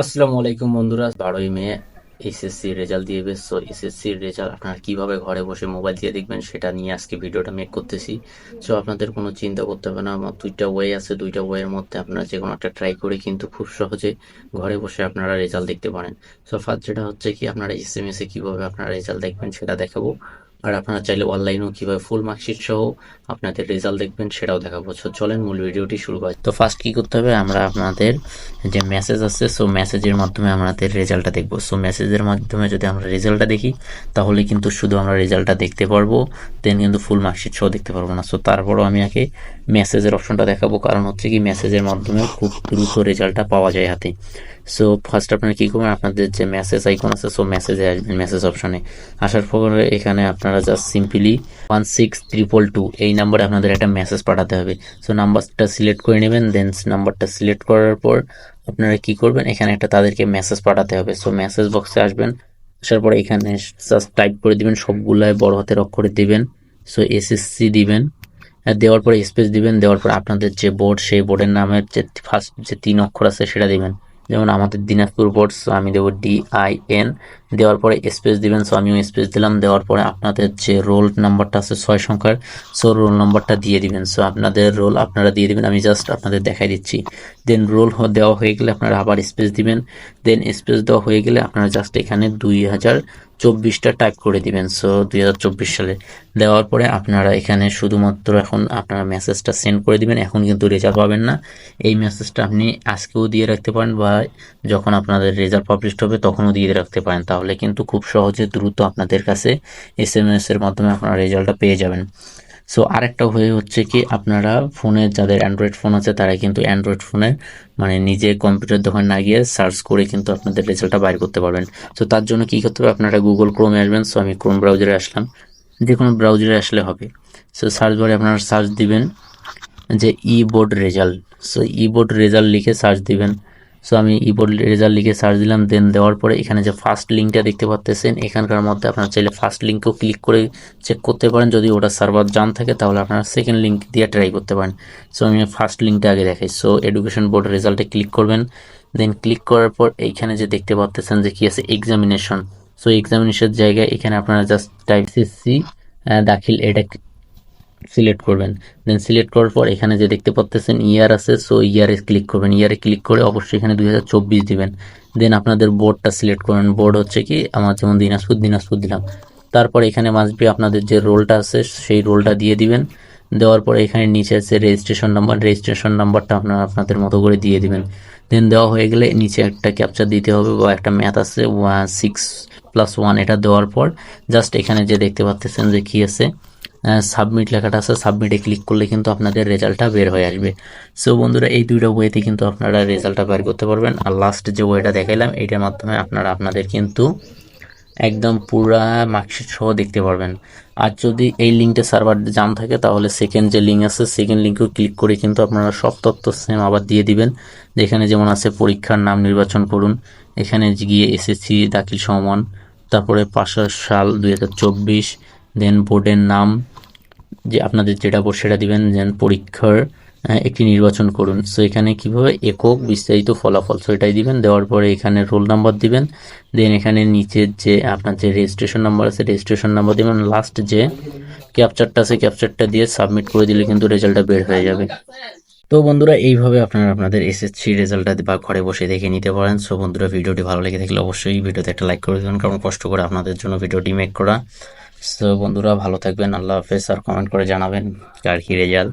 আসসালামু আলাইকুম বন্ধুরা। বারোই মে এসএসসি রেজাল্ট দিয়ে বেশ সো এসএসসির রেজাল্ট আপনারা কীভাবে ঘরে বসে মোবাইল দিয়ে দেখবেন সেটা নিয়ে আজকে ভিডিওটা মেক করতেছি। সো আপনাদের কোনো চিন্তা করতে হবে না, আমার দুইটা ওয়ে আছে, দুইটা ওয়ের মধ্যে আপনারা যে কোনো একটা ট্রাই করে কিন্তু খুব সহজে ঘরে বসে আপনারা রেজাল্ট দেখতে পারেন। সো ফার্স্ট যেটা হচ্ছে কি, আপনারা এস এম এস কীভাবে আপনারা রেজাল্ট দেখবেন সেটা দেখাবো। আর আপনারা চাইলে অনলাইনেও কীভাবে ফুল মার্কশিট সহ আপনাদের রেজাল্ট দেখবেন সেটাও দেখাবো। সো চলেন মূল ভিডিওটি শুরু করি তো ফার্স্ট কী করতে হবে? আমরা আপনাদের যে মেসেজ আছে সো মেসেজের মাধ্যমে আমাদের রেজাল্টটা দেখব। সো মেসেজের মাধ্যমে যদি আমরা রেজাল্টটা দেখি, তাহলে কিন্তু শুধু আমরা রেজাল্টটা দেখতে পারব দেন কিন্তু ফুল মার্কশিট সহ দেখতে পারব না। সো তারপরও আমি আগে মেসেজের অপশনটা দেখাবো। কারণ হচ্ছে কি মেসেজের মাধ্যমে খুব দ্রুত রেজাল্টটা পাওয়া যায় হাতে। সো ফার্স্ট আপনারা কী করবেন? আপনাদের যে মেসেজ আইকন আছে সো মেসেজে আসবেন মেসেজ অপশনে আসার পরে এখানে আপনারা just simply one six triple two এই নাম্বারে আপনাদের একটা মেসেজ পাঠাতে হবে। সো নাম্বারটা সিলেক্ট করে নেবেন দেন নাম্বারটা সিলেক্ট করার পর আপনারা কি করবেন? এখানে একটা তাদেরকে মেসেজ পাঠাতে হবে। সো মেসেজ বক্সে আসবেন, আসার পরে এখানে জাস্ট টাইপ করে দিবেন, সবগুলাই বড় হাতের অক্ষরে দিবেন। সো এসএসসি দিবেন দেওয়ার পরে স্পেস দিবেন, দেওয়ার পর আপনাদের যে বোর্ড সেই বোর্ডের নামের যে ফার্স্ট যে তিন অক্ষর আছে, সেটা দিবেন। যেমন আমাদের দিনাজপুর বোর্ড আমি দেবো ডি আই এন দেওয়ার পরে স্পেস দিবেন। সো আমিও স্পেস দিলাম। দেওয়ার পরে আপনাদের যে রোল নাম্বারটা আছে ছয় সংখ্যার সো রোল নাম্বারটা দিয়ে দিবেন। সো আপনাদের রোল আপনারা দিয়ে দিবেন। আমি জাস্ট আপনাদের দেখাই দিচ্ছি। দেন রোল দেওয়া হয়ে গেলে আপনারা আবার স্পেস দিবেন। দেন স্পেস দেওয়া হয়ে গেলে আপনারা জাস্ট এখানে দুই হাজার চব্বিশটা টাইপ করে দিবেন। সো দুই হাজার চব্বিশ সালে। দেওয়ার পরে আপনারা এখানে শুধুমাত্র এখন আপনারা মেসেজটা সেন্ড করে দিবেন। এখন কিন্তু রেজাল্ট পাবেন না। এই মেসেজটা আপনি আজকেও দিয়ে রাখতে পারেন বা যখন আপনাদের রেজাল্ট পাবলিশ হবে, তখনও দিয়ে রাখতে পারেন। তাহলে কিন্তু খুব সহজে দ্রুত আপনাদের কাছে এস এম এর মাধ্যমে আপনারা রেজাল্টটা পেয়ে যাবেন। সো আরেকটা হয়ে হচ্ছে কি, আপনারা ফোনে যাদের অ্যান্ড্রয়েড ফোন আছে তারা কিন্তু অ্যান্ড্রয়েড ফোনে মানে নিজে কম্পিউটার দোকান না গিয়ে সার্চ করে কিন্তু আপনাদের রেজাল্টটা বাইর করতে পারবেন। সো তার জন্য কী করতে হবে, আপনারা গুগল ক্রোমে আসবেন। সো আমি ক্রোম ব্রাউজারে আসলাম। যে কোনো ব্রাউজারে আসলে হবে। সো সার্চ বারে আপনারা সার্চ দিবেন যে E board result so E board result লিখে সার্চ দিবেন। সো আমি ই বোর্ড রেজাল্ট লিখে সার্চ দিলাম দেন দেওয়ার পরে এখানে যে ফার্স্ট লিঙ্কটা দেখতে পাচ্তেছেন এখানকার মধ্যে আপনারা চাইলে ফার্স্ট লিঙ্কও ক্লিক করে চেক করতে পারেন। যদি ওটা সার্ভার জাম থাকে, তাহলে আপনারা সেকেন্ড লিঙ্ক দিয়ে ট্রাই করতে পারেন। সো আমি ফার্স্ট লিঙ্কটা আগে দেখাই। সো এডুকেশন বোর্ড রেজাল্টে ক্লিক করবেন। দেন ক্লিক করার পর এইখানে যে দেখতে পাচ্তেছেন যে কি আছে এক্সামিনেশন সো এক্সামিনেশন জায়গায় এখানে আপনারা জাস্ট টাইপ সি দাখিল, এটা সিলেক্ট করবেন। দেন সিলেক্ট করার পর এখানে যে দেখতে পাচ্তেছেন ইয়ার আছে সো ইয়ারে ক্লিক করবেন। ইয়ারে ক্লিক করে অবশ্যই এখানে দুই দিবেন। দেন আপনাদের বোর্ডটা সিলেক্ট করবেন। বোর্ড হচ্ছে কি, আমার যেমন দিনাজপুর দিনাজপুর দিলাম। তারপর এখানে মাসবি আপনাদের যে রোলটা আছে, সেই রোলটা দিয়ে দিবেন। দেওয়ার পর এখানে নিচে আছে রেজিস্ট্রেশন নাম্বার রেজিস্ট্রেশন নাম্বারটা আপনারা আপনাদের মতো করে দিয়ে দিবেন। দেন দেওয়া হয়ে গেলে নিচে একটা ক্যাপচার দিতে হবে বা একটা ম্যাথ আছে সিক্স প্লাস ওয়ান এটা দেওয়ার পর জাস্ট এখানে যে দেখতে পাচ্তেছেন যে কী আছে সাবমিট লেখাটা আছে সাবমিটে ক্লিক করলে কিন্তু আপনাদের রেজাল্টটা বের হয়ে আসবে। সো বন্ধুরা, এই দুইটা ওয়েতে কিন্তু আপনারা রেজাল্টটা বের করতে পারবেন। আর লাস্ট যে ওয়েটা দেখাইলাম এইটার মাধ্যমে আপনারা আপনাদের কিন্তু একদম পুরা মার্কশিট সহ দেখতে পারবেন। আর যদি এই লিঙ্কটা সার্ভার জাম থাকে, তাহলে সেকেন্ড যে লিঙ্ক আছে সেকেন্ড লিঙ্কেও ক্লিক করে কিন্তু আপনারা সব তথ্য সেম আবার দিয়ে দিবেন। যেখানে যেমন আছে পরীক্ষার নাম নির্বাচন করুন, এখানে গিয়ে এসএসসি দাখিল সমান তারপরে পাশের সাল দুই হাজার চব্বিশ দেন বোর্ডের নাম যে আপনাদের যেটা বোর্ড সেটা দিবেন যেন পরীক্ষার একটি নির্বাচন করুন। সো এখানে কীভাবে? একক বিস্তারিত ফলাফল। সো এটাই দিবেন, দেওয়ার পরে এখানে রোল নাম্বার দিবেন। দেন এখানে নিচের যে আপনার যে রেজিস্ট্রেশন নাম্বার আছে রেজিস্ট্রেশন নাম্বার দিবেন। লাস্ট যে ক্যাপচারটা আছে ক্যাপচারটা দিয়ে সাবমিট করে দিলে কিন্তু রেজাল্টটা বের হয়ে যাবে। তো বন্ধুরা, এইভাবে আপনারা আপনাদের এসএসসি রেজাল্টটা বা ঘরে বসে দেখে নিতে পারেন। সো বন্ধুরা, ভিডিওটি ভালো লেগে থাকলে অবশ্যই ভিডিওতে একটা লাইক করে দেবেন, কারণ কষ্ট করে আপনাদের জন্য ভিডিওটি মেক করা। সো বন্ধুরা, ভালো থাকবেন, আল্লাহ হাফেজ। আর কমেন্ট করে জানাবেন কার কি রেজাল্ট